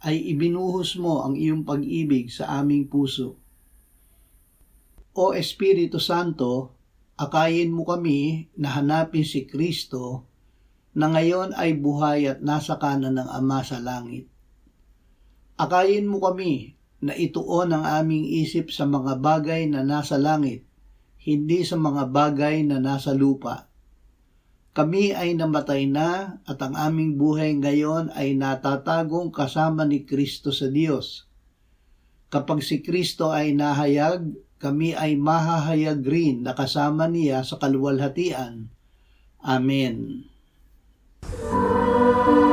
ay ibinuhos mo ang iyong pag-ibig sa aming puso. O Espiritu Santo, akayin mo kami na hanapin si Kristo na ngayon ay buhay at nasa kanan ng Ama sa langit. Akayin mo kami na ituon ang aming isip sa mga bagay na nasa langit, hindi sa mga bagay na nasa lupa. Kami ay namatay na at ang aming buhay ngayon ay natatagong kasama ni Kristo sa Diyos. Kapag si Kristo ay nahayag, kami ay mahahayag rin na kasama niya sa kaluwalhatian. Amen. Amen.